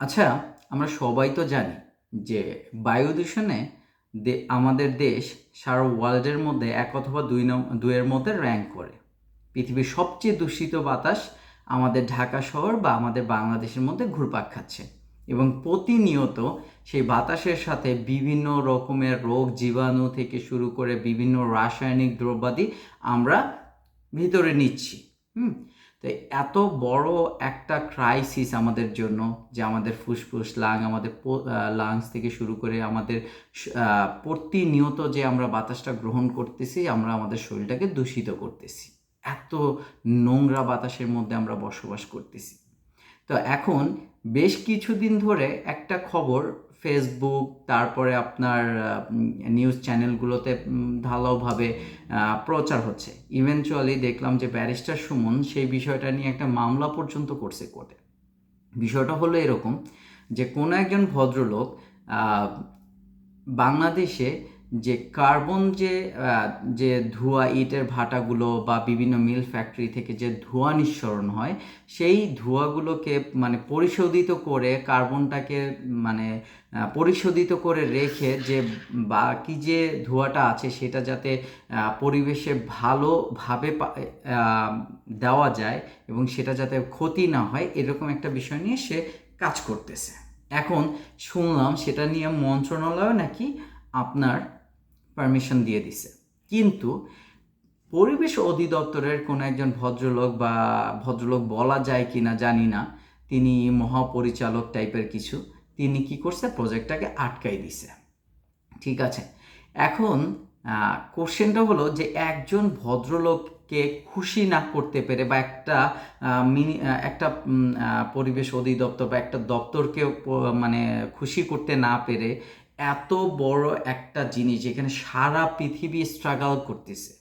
আচ্ছা আমরা সবাই তো জানি যে বায়ু দূষণে দে- আমাদের দেশ সারা ওয়ার্ল্ডের মধ্যে এক অথবা দুই নম দুইয়ের মধ্যে র্যাঙ্ক করে। পৃথিবীর সবচেয়ে দূষিত বাতাস আমাদের ঢাকা শহর বা আমাদের বাংলাদেশের মধ্যে ঘুরপাক খাচ্ছে এবং প্রতিনিয়ত সেই বাতাসের সাথে বিভিন্ন রকমের রোগ জীবাণু থেকে শুরু করে বিভিন্ন রাসায়নিক দ্রব্যাদি আমরা ভিতরে নিচ্ছি, হুম? তো এত বড় একটা ক্রাইসিস আমাদের জন্য যে আমাদের ফুসফুস লাং আমাদের লাংস থেকে শুরু করে আমাদের প্রতিনিয়ত যে আমরা বাতাসটা গ্রহণ করতেছি, আমরা আমাদের শরীরটাকে দূষিত করতেছি। এত নোংরা বাতাসের মধ্যে আমরা বসবাস করতেছি। তো এখন বেশ কিছুদিন ধরে একটা খবর ফেসবুক তারপরে আপনার নিউজ চ্যানেলগুলোতে ঢালাওভাবে প্রচার হচ্ছে। ইভেনচুয়ালি দেখলাম যে ব্যারিস্টার সুমন, সেই বিষয়টা নিয়ে একটা মামলা পর্যন্ত করছে কোর্টে। বিষয়টা হলো এরকম যে কোনো একজন ভদ্রলোক বাংলাদেশে যে কার্বন যে যে ধোঁয়া, ইটের ভাটাগুলো বা বিভিন্ন মিল ফ্যাক্টরি থেকে যে ধোঁয়া নিঃসরণ হয়, সেই ধোঁয়াগুলোকে মানে পরিশোধিত করে কার্বনটাকে মানে পরিশোধিত করে রেখে যে বাকি যে ধোঁয়াটা আছে সেটা যাতে পরিবেশে ভালোভাবে দেওয়া যায় এবং সেটা যাতে ক্ষতি না হয়, এরকম একটা বিষয় নিয়ে সে কাজ করতেছে। এখন শুনলাম সেটা নিয়ে মন্ত্রণালয় নাকি আপনার পারমিশন দিয়ে দিছে। কিন্তু পরিবেশ অধিদপ্তরের কোনো একজন ভদ্রলোক বা ভদ্রলোক বলা যায় কি না জানি না, তিনি মহাপরিচালক টাইপের কিছু, তিনি কি করছে? প্রজেক্টটাকে আটকাই দিছে। ঠিক আছে? এখন কোশ্চেনটা হলো যে একজন ভদ্রলোককে খুশি না করতে পেরে বা একটা মিনি একটা পরিবেশ অধিদপ্তর বা একটা দপ্তরকে মানে খুশি করতে না পেরে এত বড় একটা জিনিস যেখানে সারা পৃথিবী স্ট্রাগল করতেছে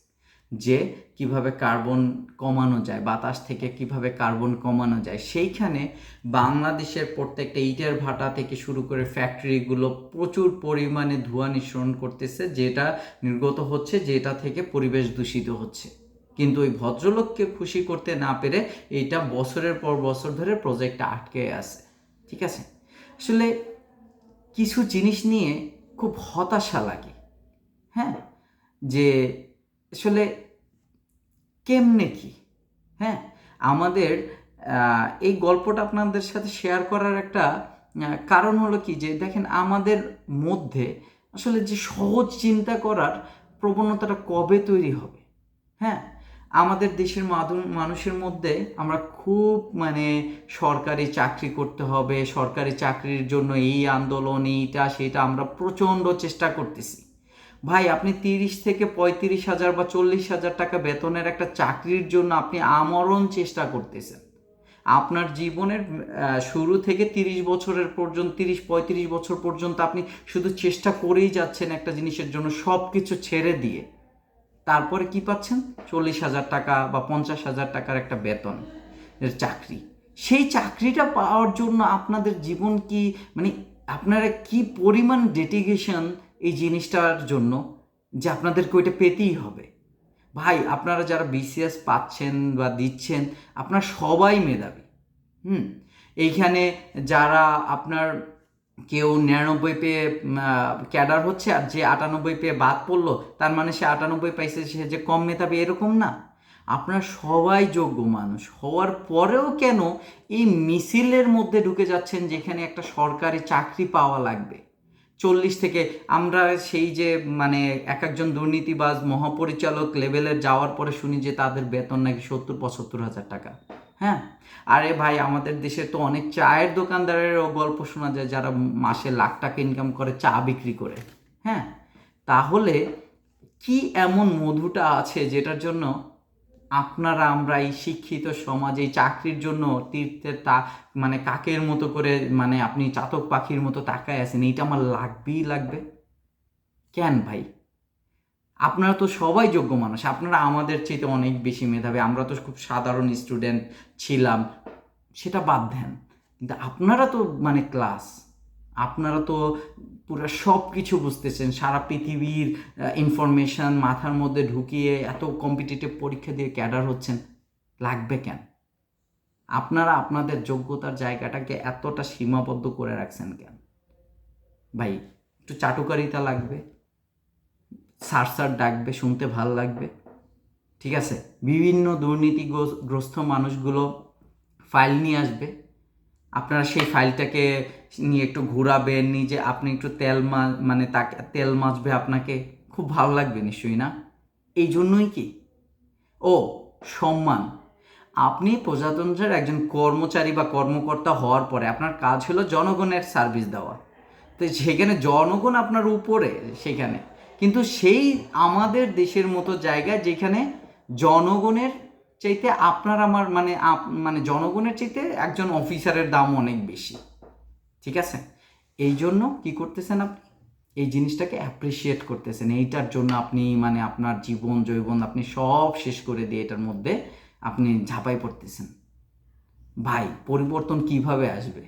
যে কীভাবে কার্বন কমানো যায়, বাতাস থেকে কীভাবে কার্বন কমানো যায়, সেইখানে বাংলাদেশের প্রত্যেকটা ইটের ভাটা থেকে শুরু করে ফ্যাক্টরিগুলো প্রচুর পরিমাণে ধোঁয়া নিঃসরণ করতেছে, যেটা নির্গত হচ্ছে, যেটা থেকে পরিবেশ দূষিত হচ্ছে। কিন্তু ওই ভদ্রলোককে খুশি করতে না পেরে এইটা বছরের পর বছর ধরে প্রজেক্টটা আটকে আছে। ঠিক আছে? আসলে কিছু জিনিস নিয়ে খুব হতাশা লাগে। হ্যাঁ? যে আসলে কেমনে কি? হ্যাঁ? আমাদের এই গল্পটা আপনাদের সাথে শেয়ার করার একটা কারণ হলো কি? যে দেখেন আমাদের মধ্যে আসলে যে সহজ চিন্তা করার প্রবণতাটা কবে তৈরি হবে? হ্যাঁ? আমাদের দেশের মানুষের মধ্যে আমরা খুব মানে সরকারি চাকরি করতে হবে, সরকারি চাকরির জন্য এই আন্দোলন, এইটা, সেটা আমরা প্রচণ্ড চেষ্টা করতেছি। ভাই, আপনি তিরিশ থেকে পঁয়ত্রিশ হাজার বা চল্লিশ হাজার টাকা বেতনের একটা চাকরির জন্য আপনি আমরণ চেষ্টা করতেছেন। আপনার জীবনের শুরু থেকে তিরিশ বছরের পর্যন্ত, তিরিশ, পঁয়ত্রিশ বছর পর্যন্ত আপনি শুধু চেষ্টা করেই যাচ্ছেন একটা জিনিসের জন্য সব কিছু ছেড়ে দিয়ে। তারপরে কি পাচ্ছেন? চল্লিশ হাজার টাকা বা পঞ্চাশ হাজার টাকার একটা বেতন এর চাকরি। সেই চাকরিটা পাওয়ার জন্য আপনাদের জীবন কি মানে আপনারা কি পরিমাণ ডেডিকেশন এই জিনিসটার জন্য যে আপনাদেরকে ওইটা পেতেই হবে? ভাই, আপনারা যারা বিসিএস পাচ্ছেন বা দিচ্ছেন, আপনার সবাই মেধাবী। হুম? এইখানে যারা আপনার কেউ নিরানব্বই পেয়ে ক্যাডার হচ্ছে আর যে আটানব্বই পেয়ে বাদ পড়ল, তার মানে সে আটানব্বই পাইছে, সে যে কম মেধাবী এরকম না। আপনারা সবাই যোগ্য মানুষ। হওয়ার পরেও কেন এই মিছিলের মধ্যে ঢুকে যাচ্ছেন যেখানে একটা সরকারি চাকরি পাওয়া লাগবে? চল্লিশ থেকে আমরা সেই যে মানে এক একজন দুর্নীতিবাজ মহাপরিচালক লেভেলের যাওয়ার পরে শুনি যে তাদের বেতন নাকি সত্তর, পঁচাত্তর হাজার টাকা। হ্যাঁ? আরে ভাই, আমাদের দেশে তো অনেক চায়ের দোকানদারেরও গল্প শোনা যায়, যারা মাসে লাখ টাকা ইনকাম করে, চা বিক্রি করে। হ্যাঁ? তাহলে কি এমন মধুটা আছে যেটার জন্য আপনারা, আমরা এই শিক্ষিত সমাজে চাকরির জন্য তীর্থের তা মানে কাকের মতো করে মানে আপনি চাতক পাখির মতো তাকায় আছেন, এইটা আমার লাগবেই লাগবে। কেন ভাই? আপনারা তো সবাই যোগ্য মানুষ। আপনারা আমাদের চেয়ে অনেক বেশি মেধাবী। আমরা তো খুব সাধারণ স্টুডেন্ট ছিলাম। সেটা বাদ দেন। কিন্তু আপনারা তো মানে ক্লাস আপনারা তো পুরো সব কিছু বুঝতেছেন। সারা পৃথিবীর ইনফরমেশন মাথার মধ্যে ঢুকিয়ে এত কম্পিটিটিভ পরীক্ষা দিয়ে ক্যাডার হচ্ছেন। লাগবে কেন? আপনারা আপনাদের যোগ্যতার জায়গাটাকে এতটা সীমাবদ্ধ করে রাখছেন কেন? ভাই, একটু চাটুকারিতা লাগবে। সার সার ডাকবে, শুনতে ভালো লাগবে। ঠিক আছে? বিভিন্ন দুর্নীতিগ্রস্ত মানুষগুলো ফাইল নিয়ে আসবে। আপনারা সেই ফাইলটাকে নিয়ে একটু ঘোরাবেন, নিজে আপনি একটু তেল মা মানে তাকে তেল মাজবে আপনাকে। খুব ভালো লাগবে নিশ্চয়ই, না? এই জন্যই কি? ও, সম্মান। আপনি প্রজাতন্ত্রের একজন কর্মচারী বা কর্মকর্তা হওয়ার পরে আপনার কাজ হলো জনগণের সার্ভিস দেওয়া। তো সেখানে জনগণ আপনার উপরে, সেখানে। কিন্তু সেই আমাদের দেশের মতো জায়গায় যেখানে জনগণের চাইতে আপনার আমার মানে মানে জনগণের চাইতে একজন অফিসারের দাম অনেক বেশি। ঠিক আছে? এই জন্য কি করতেছেন আপনি? এই জিনিসটাকে অ্যাপ্রিসিয়েট করতেছেন। এইটার জন্য আপনি মানে আপনার জীবন জৈবন আপনি সব শেষ করে দিয়ে এটার মধ্যে আপনি ঝাঁপাই পড়তেছেন। ভাই, পরিবর্তন কীভাবে আসবে?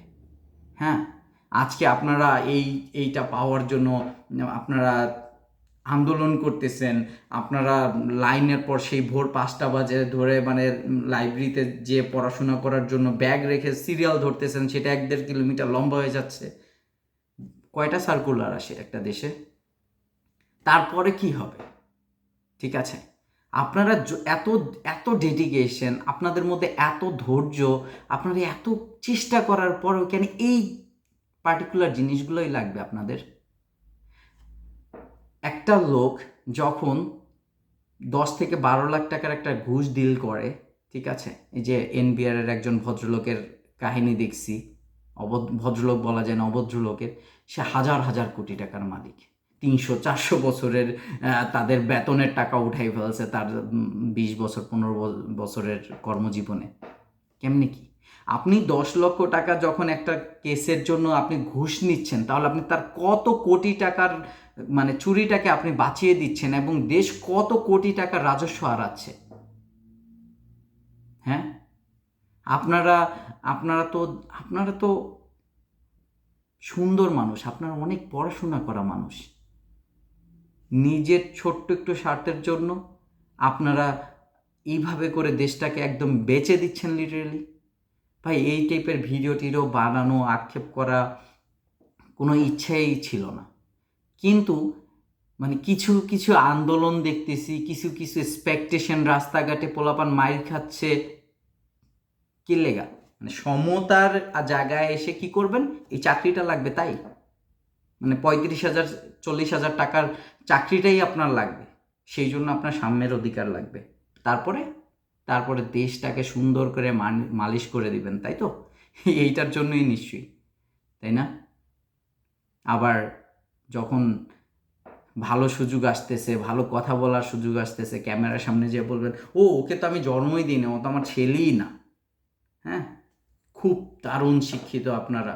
হ্যাঁ? আজকে আপনারা এই, এইটা পাওয়ার জন্য আপনারা আন্দোলন করতেছেন। আপনারা লাইনের পর সেই ভোর পাঁচটা বাজে ধরে মানে লাইব্রেরিতে যে পড়াশোনা করার জন্য ব্যাগ রেখে সিরিয়াল ধরতেছেন, সেটা এক দেড় কিলোমিটার লম্বা হয়ে যাচ্ছে। কয়টা সার্কুলার আসে একটা দেশে? তারপরে কি হবে? ঠিক আছে? আপনারা এত এত ডেডিকেশন আপনাদের মধ্যে এত ধৈর্য, আপনারা এত চেষ্টা করার পরেও কেন এই পার্টিকুলার জিনিসগুলোই লাগবে আপনাদের? একটা লোক যখন দশ থেকে বারো লাখ টাকার একটা ঘুষ ডিল করে, ঠিক আছে? এই যে এনবিআর এর একজন ভদ্রলোকের কাহিনী দেখছি ভদ্রলোক বলা যায় না অভদ্রলোকের সে হাজার হাজার কোটি টাকার মালিক। তিনশো, চারশো বছরের তাদের বেতনের টাকা উঠাই ফেলছে তার বিশ বছর, পনেরো বছরের কর্মজীবনে। কেমনি কি? আপনি দশ লক্ষ টাকা যখন একটা কেসের জন্য আপনি ঘুষ নিচ্ছেন, তাহলে আপনি তার কত কোটি টাকার মানে চুরিটাকে আপনি বাঁচিয়ে দিচ্ছেন এবং দেশ কত কোটি টাকার রাজস্ব হারাচ্ছে। হ্যাঁ? আপনারা আপনারা তো আপনারা তো সুন্দর মানুষ, আপনারা অনেক পড়াশোনা করা মানুষ। নিজের ছোট্ট একটু স্বার্থের জন্য আপনারা এইভাবে করে দেশটাকে একদম বেচে দিচ্ছেন লিটারেলি ভাই, এই টাইপের ভিডিও টিডিও বানানো, আক্ষেপ করা কোনো ইচ্ছাই ছিল না। কিন্তু মানে কিছু কিছু আন্দোলন দেখতেছি, কিছু কিছু এক্সপেকটেশন রাস্তাঘাটে পোলাপান মাইর খাচ্ছে। কি লেগা? মানে সমতার জায়গায় এসে কি করবেন? এই চাকরিটা লাগবে তাই? মানে পঁয়ত্রিশ হাজার, চল্লিশ হাজার টাকার চাকরিটাই আপনার লাগবে। সেই জন্য আপনার সাম্যের অধিকার লাগবে। তারপরে তারপরে দেশটাকে সুন্দর করে মালিশ করে দিবেন, তাই তো? এইটার জন্যই নিশ্চয়ই, তাই না? আবার যখন ভালো সুযোগ আসতেছে, ভালো কথা বলার সুযোগ আসতেছে, ক্যামেরার সামনে যে বলবেন, ও, ওকে তো আমি জন্মই দিই না ও তো আমার ছেলেই না। হ্যাঁ? খুব দারুণ শিক্ষিত আপনারা।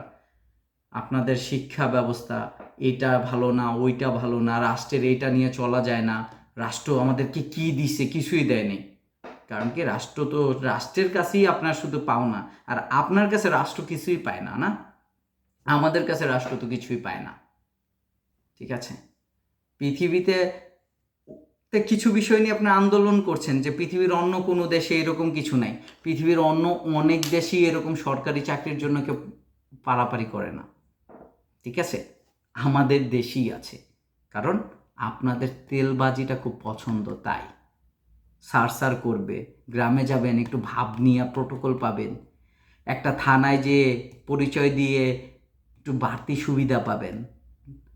আপনাদের শিক্ষা ব্যবস্থা, এটা ভালো না, ওইটা ভালো না, রাষ্ট্রের এইটা নিয়ে চলা যায় না। রাষ্ট্র আমাদেরকে কি দিছে কিছুই দেয়নি। কারণ কি, রাষ্ট্র তো রাষ্ট্রের কাছেই আপনার শুধু পাওনা, আর আপনার কাছে রাষ্ট্র কিছুই পায় না না? আমাদের কাছে রাষ্ট্র তো কিছুই পায় না। ঠিক আছে? পৃথিবীতে কিছু বিষয় নিয়ে আপনি আন্দোলন করছেন যে পৃথিবীর অন্য কোনো দেশে এরকম কিছু নাই। পৃথিবীর অন্য অনেক দেশই এরকম সরকারি চাকরির জন্য কেউ পারাপারি করে না। ঠিক আছে? আমাদের দেশই আছে। কারণ আপনাদের তেলবাজিটা খুব পছন্দ, তাই। সার সার করবে, গ্রামে যাবেন, একটু ভাব নিয়ে প্রোটোকল পাবেন। একটা থানায় যে পরিচয় দিয়ে একটু বাড়তি সুবিধা পাবেন।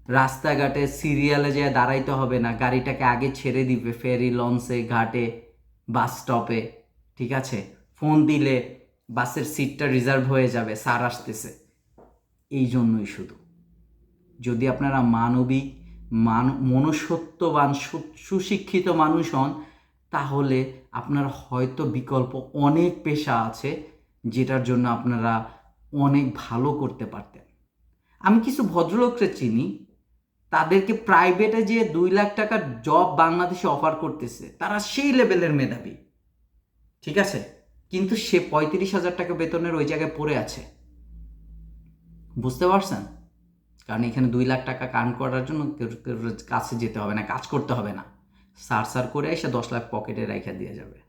রাস্তাঘাটে সিরিয়ালে যেয়ে দাঁড়াইতে হবে না, গাড়িটাকে আগে ছেড়ে দিবে, ফেরি লঞ্চে, ঘাটে বাস স্টপে ঠিক আছে? ফোন দিলে বাসের সিটটা রিজার্ভ হয়ে যাবে স্যার আসতেছে। এই জন্যই শুধু। যদি আপনারা মানবিক, মান, মনুষ্যত্ববান সুশিক্ষিত মানুষ হন, তাহলে আপনার হয়তো বিকল্প অনেক পেশা আছে যেটার জন্য আপনারা অনেক ভালো করতে পারতেন। আমি কিছু ভদ্রলোককে চিনি তাদেরকে প্রাইভেটে যে দুই লাখ টাকার জব বাংলাদেশে অফার করতেছে, তারা সেই লেভেলের মেধাবী। ঠিক আছে? কিন্তু সে পঁয়ত্রিশ হাজার টাকা বেতনের ওই জায়গায় পড়ে আছে। বুঝতে পারছেন? কারণ এখানে দুই লাখ টাকা কান করার জন্য কাছে যেতে হবে না, কাজ করতে হবে না। সার সার করে এসে দশ লাখ পকেটে রেখে দিয়ে যাবে।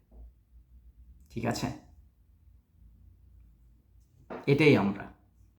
ঠিক আছে? এটাই আমরা।